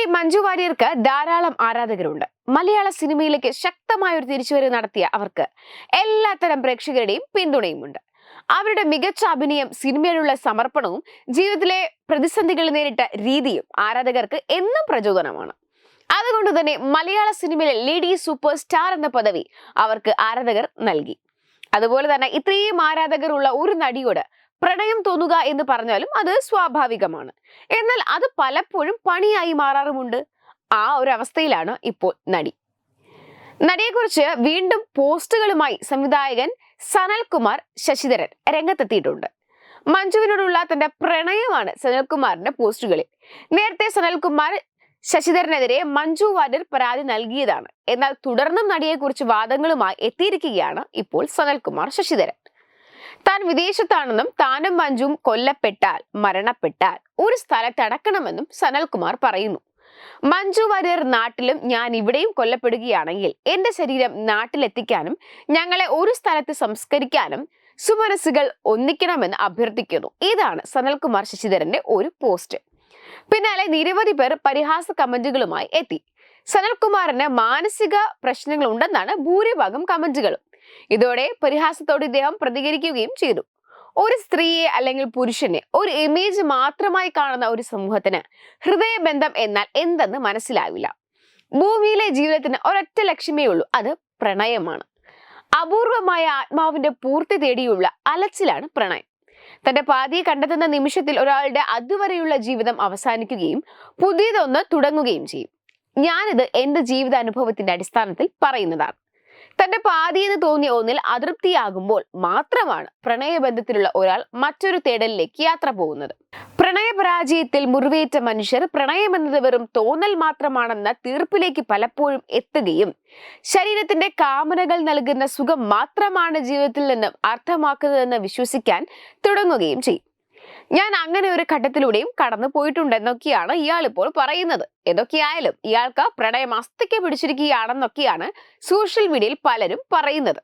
നടി മഞ്ജു വാര്യർക്ക് ധാരാളം ആരാധകരുണ്ട്. മലയാള സിനിമയിലേക്ക് ശക്തമായ ഒരു തിരിച്ചുവരവ് നടത്തിയ അവർക്ക് എല്ലാത്തരം പ്രേക്ഷകരുടെയും പിന്തുണയുമുണ്ട്. അവരുടെ മികച്ച അഭിനയം സിനിമയിലുള്ള സമർപ്പണവും ജീവിതത്തിലെ പ്രതിസന്ധികൾ നേരിട്ട രീതിയും ആരാധകർക്ക് എന്നും പ്രചോദനമാണ്. അതുകൊണ്ട് തന്നെ മലയാള സിനിമയിലെ ലേഡി സൂപ്പർ സ്റ്റാർ എന്ന പദവി അവർക്ക് ആരാധകർ നൽകി. അതുപോലെ തന്നെ ഇത്രയും ആരാധകരുള്ള ഒരു നടിയോട് പ്രണയം തോന്നുക എന്ന് പറഞ്ഞാലും അത് സ്വാഭാവികമാണ്. എന്നാൽ അത് പലപ്പോഴും പണിയായി മാറാറുമുണ്ട്. ആ ഒരു അവസ്ഥയിലാണ് ഇപ്പോൾ നടി. നടിയെക്കുറിച്ച് വീണ്ടും പോസ്റ്റുകളുമായി സംവിധായകൻ സനൽകുമാർ ശശിധരൻ രംഗത്തെത്തിയിട്ടുണ്ട്. മഞ്ജുവിനോടുള്ള തന്റെ പ്രണയമാണ് സനൽകുമാറിന്റെ പോസ്റ്റുകളിൽ. നേരത്തെ സനൽകുമാർ ശശിധരനെതിരെ മഞ്ജു വാര്യർ പരാതി നൽകിയതാണ്. എന്നാൽ തുടർന്നും നടിയെക്കുറിച്ച് വാദങ്ങളുമായി എത്തിയിരിക്കുകയാണ് ഇപ്പോൾ സനൽകുമാർ ശശിധരൻ. താൻ വിദേശത്താണെന്നും താനും മഞ്ജുവും കൊല്ലപ്പെട്ടാൽ മരണപ്പെട്ടാൽ ഒരു സ്ഥലത്ത് അടക്കണമെന്നും സനൽകുമാർ പറയുന്നു. മഞ്ജു വാര്യർ നാട്ടിലും ഞാൻ ഇവിടെയും കൊല്ലപ്പെടുകയാണെങ്കിൽ എന്റെ ശരീരം നാട്ടിലെത്തിക്കാനും ഞങ്ങളെ ഒരു സ്ഥലത്ത് സംസ്കരിക്കാനും സുമനസ്സുകൾ ഒന്നിക്കണമെന്ന് അഭ്യർത്ഥിക്കുന്നു. ഇതാണ് സനൽകുമാർ ശശിധരന്റെ ഒരു പോസ്റ്റ്. പിന്നാലെ നിരവധി പേർ പരിഹാസ കമന്റുകളുമായി എത്തി. സനൽകുമാറിന് മാനസിക പ്രശ്നങ്ങൾ ഉണ്ടെന്നാണ് ഭൂരിഭാഗം കമന്റുകളും. ഇതോടെ പരിഹാസത്തോട് ഇദ്ദേഹം പ്രതികരിക്കുകയും ചെയ്തു. ഒരു സ്ത്രീയെ അല്ലെങ്കിൽ പുരുഷനെ ഒരു ഇമേജ് മാത്രമായി കാണുന്ന ഒരു സമൂഹത്തിന് ഹൃദയബന്ധം എന്നാൽ എന്തെന്ന് മനസ്സിലാവില്ല. ഭൂമിയിലെ ജീവിതത്തിന് ഒരൊറ്റ ലക്ഷ്യമേ ഉള്ളൂ അത് പ്രണയമാണ്. അപൂർവമായ ആത്മാവിന്റെ പൂർത്തി തേടിയുള്ള അലച്ചിലാണ് പ്രണയം. തന്റെ പാതിയെ കണ്ടെത്തുന്ന നിമിഷത്തിൽ ഒരാളുടെ അതുവരെയുള്ള ജീവിതം അവസാനിക്കുകയും പുതിയതൊന്ന് തുടങ്ങുകയും ചെയ്യും. ഞാനിത് എന്റെ ജീവിത അനുഭവത്തിന്റെ അടിസ്ഥാനത്തിൽ പറയുന്നതാണ്. തന്റെ പാതി എന്ന് തോന്നിയ ഒന്നിൽ അതൃപ്തിയാകുമ്പോൾ മാത്രമാണ് പ്രണയബന്ധത്തിലുള്ള ഒരാൾ മറ്റൊരു തേടലിലേക്ക് യാത്ര പോകുന്നത്. പ്രണയപരാജയത്തിൽ മുറിവേറ്റ മനുഷ്യർ പ്രണയമെന്നത് വെറും തോന്നൽ മാത്രമാണെന്ന തീർപ്പിലേക്ക് പലപ്പോഴും എത്തുകയും ശരീരത്തിന്റെ കാമനകൾ നൽകുന്ന സുഖം മാത്രമാണ് ജീവിതത്തിൽ നിന്നും അർത്ഥമാക്കുന്നതെന്ന് വിശ്വസിക്കാൻ തുടങ്ങുകയും ചെയ്യും. ഞാൻ അങ്ങനെ ഒരു ഘട്ടത്തിലൂടെയും കടന്നു പോയിട്ടുണ്ടെന്നൊക്കെയാണ് ഇയാൾ ഇപ്പോൾ പറയുന്നത്. എന്തൊക്കെയായാലും ഇയാൾക്ക് പ്രണയം അസ്ഥയ്ക്ക് പിടിച്ചിരിക്കുകയാണെന്നൊക്കെയാണ് സോഷ്യൽ മീഡിയയിൽ പലരും പറയുന്നത്.